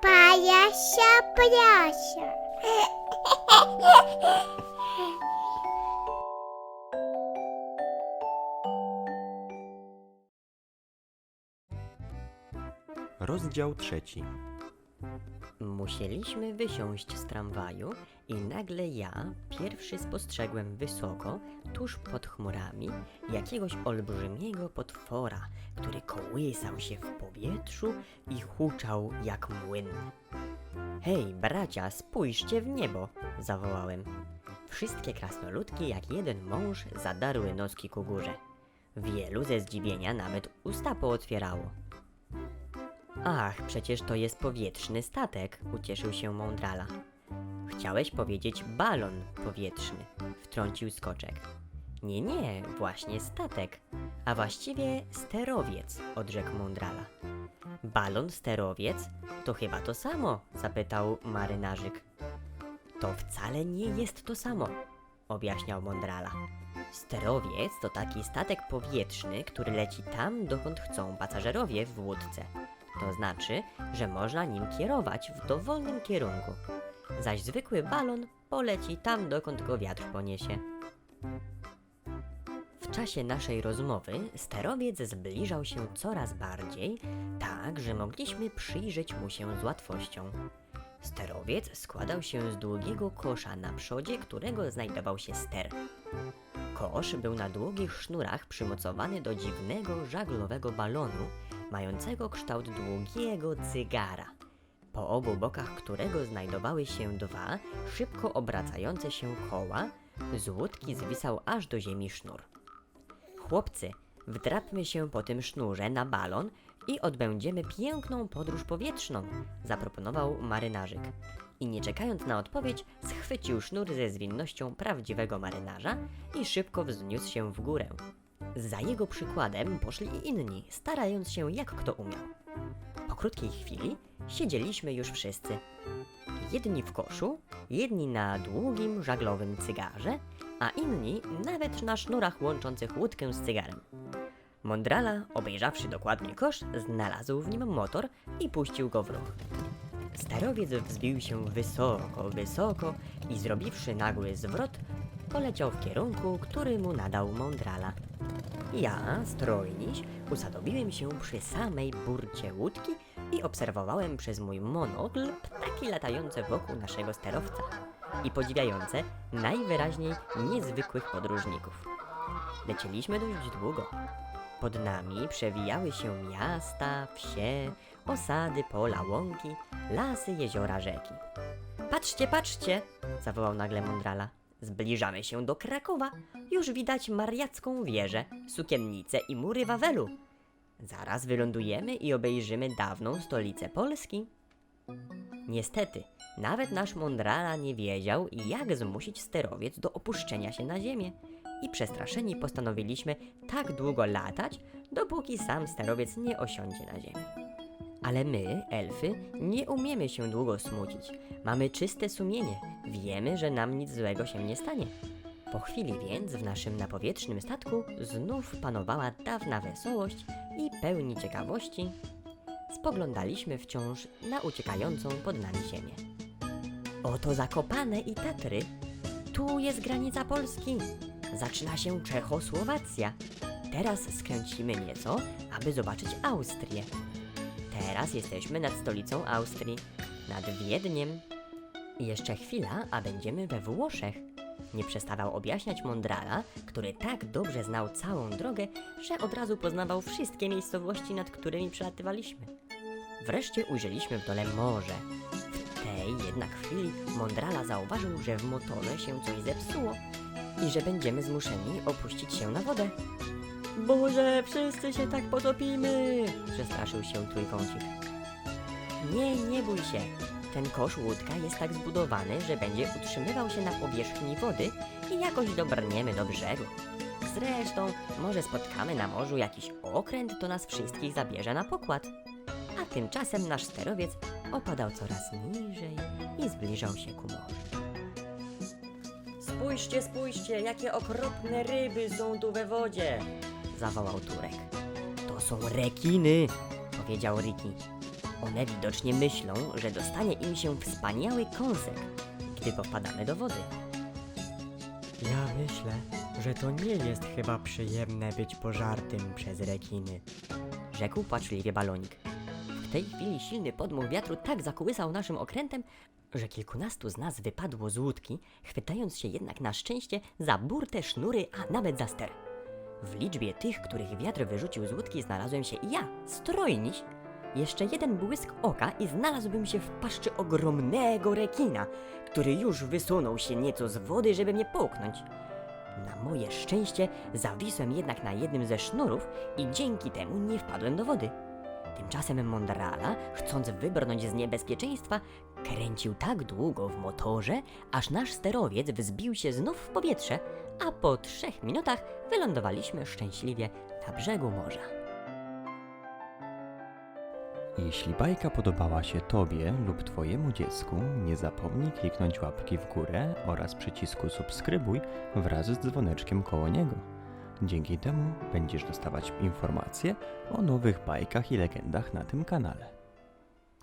Pajasia, pajasia. Rozdział trzeci. Musieliśmy wysiąść z tramwaju i nagle ja pierwszy spostrzegłem wysoko, tuż pod chmurami, jakiegoś olbrzymiego potwora, który kołysał się w powietrzu i huczał jak młyn. Hej, bracia, spójrzcie w niebo! zawołałem. Wszystkie krasnoludki jak jeden mąż zadarły noski ku górze. Wielu ze zdziwienia nawet usta pootwierało. Ach, przecież to jest powietrzny statek, ucieszył się Mądrala. Chciałeś powiedzieć balon powietrzny, wtrącił skoczek. Nie, nie, właśnie statek, a właściwie sterowiec, odrzekł Mądrala. Balon sterowiec to chyba to samo, zapytał marynarzyk. To wcale nie jest to samo, objaśniał Mądrala. Sterowiec to taki statek powietrzny, który leci tam, dokąd chcą pasażerowie w łódce. To znaczy, że można nim kierować w dowolnym kierunku, zaś zwykły balon poleci tam, dokąd go wiatr poniesie. W czasie naszej rozmowy sterowiec zbliżał się coraz bardziej, tak, że mogliśmy przyjrzeć mu się z łatwością. Sterowiec składał się z długiego kosza na przodzie, którego znajdował się ster. Kosz był na długich sznurach przymocowany do dziwnego żaglowego balonu, mającego kształt długiego cygara, po obu bokach którego znajdowały się dwa szybko obracające się koła, z łódki zwisał aż do ziemi sznur. Chłopcy, wdrapmy się po tym sznurze na balon i odbędziemy piękną podróż powietrzną, zaproponował marynarzyk. I nie czekając na odpowiedź, schwycił sznur ze zwinnością prawdziwego marynarza i szybko wzniósł się w górę. Za jego przykładem poszli i inni, starając się jak kto umiał. Po krótkiej chwili siedzieliśmy już wszyscy. Jedni w koszu, jedni na długim, żaglowym cygarze, a inni nawet na sznurach łączących łódkę z cygarem. Mondrala, obejrzawszy dokładnie kosz, znalazł w nim motor i puścił go w ruch. Sterowiec wzbił się wysoko, wysoko i zrobiwszy nagły zwrot, poleciał w kierunku, który mu nadał Mondrala. Ja, strojniś, usadowiłem się przy samej burcie łódki i obserwowałem przez mój monokl ptaki latające wokół naszego sterowca i podziwiające najwyraźniej niezwykłych podróżników. Lecieliśmy dość długo. Pod nami przewijały się miasta, wsie, osady, pola, łąki, lasy, jeziora, rzeki. Patrzcie, patrzcie! zawołał nagle Mondrala. Zbliżamy się do Krakowa. Już widać mariacką wieżę, sukiennicę i mury Wawelu. Zaraz wylądujemy i obejrzymy dawną stolicę Polski. Niestety, nawet nasz Mondrala nie wiedział, jak zmusić sterowiec do opuszczenia się na ziemię. I przestraszeni postanowiliśmy tak długo latać, dopóki sam sterowiec nie osiądzie na ziemi. Ale my, elfy, nie umiemy się długo smucić. Mamy czyste sumienie. Wiemy, że nam nic złego się nie stanie. Po chwili więc w naszym napowietrznym statku znów panowała dawna wesołość i pełni ciekawości spoglądaliśmy wciąż na uciekającą pod nami ziemię. Oto Zakopane i Tatry. Tu jest granica Polski. Zaczyna się Czechosłowacja. Teraz skręcimy nieco, aby zobaczyć Austrię. Teraz jesteśmy nad stolicą Austrii, nad Wiedniem. Jeszcze chwila, a będziemy we Włoszech. Nie przestawał objaśniać Mondrala, który tak dobrze znał całą drogę, że od razu poznawał wszystkie miejscowości, nad którymi przelatywaliśmy. Wreszcie ujrzeliśmy w dole morze. W tej jednak chwili Mondrala zauważył, że w motorze się coś zepsuło i że będziemy zmuszeni opuścić się na wodę. Boże, wszyscy się tak potopimy! Przestraszył się trójkącik. Nie, nie bój się. Ten kosz łódka jest tak zbudowany, że będzie utrzymywał się na powierzchni wody i jakoś dobrniemy do brzegu. Zresztą, może spotkamy na morzu jakiś okręt, to nas wszystkich zabierze na pokład. A tymczasem nasz sterowiec opadał coraz niżej i zbliżał się ku morzu. Spójrzcie, spójrzcie, jakie okropne ryby są tu we wodzie! Zawołał Turek. To są rekiny, powiedział Riki. One widocznie myślą, że dostanie im się wspaniały kąsek, gdy popadamy do wody. Ja myślę, że to nie jest chyba przyjemne być pożartym przez rekiny. Rzekł płaczliwie balonik. W tej chwili silny podmuch wiatru tak zakołysał naszym okrętem, że kilkunastu z nas wypadło z łódki, chwytając się jednak na szczęście za burtę, sznury, a nawet za ster. W liczbie tych, których wiatr wyrzucił z łódki, znalazłem się ja, strojniś. Jeszcze jeden błysk oka i znalazłbym się w paszczy ogromnego rekina, który już wysunął się nieco z wody, żeby mnie połknąć. Na moje szczęście zawisłem jednak na jednym ze sznurów i dzięki temu nie wpadłem do wody. Tymczasem Mondrala, chcąc wybrnąć z niebezpieczeństwa, kręcił tak długo w motorze, aż nasz sterowiec wzbił się znów w powietrze, a po trzech minutach wylądowaliśmy szczęśliwie na brzegu morza. Jeśli bajka podobała się Tobie lub Twojemu dziecku, nie zapomnij kliknąć łapki w górę oraz przycisku subskrybuj wraz z dzwoneczkiem koło niego. Dzięki temu będziesz dostawać informacje o nowych bajkach i legendach na tym kanale.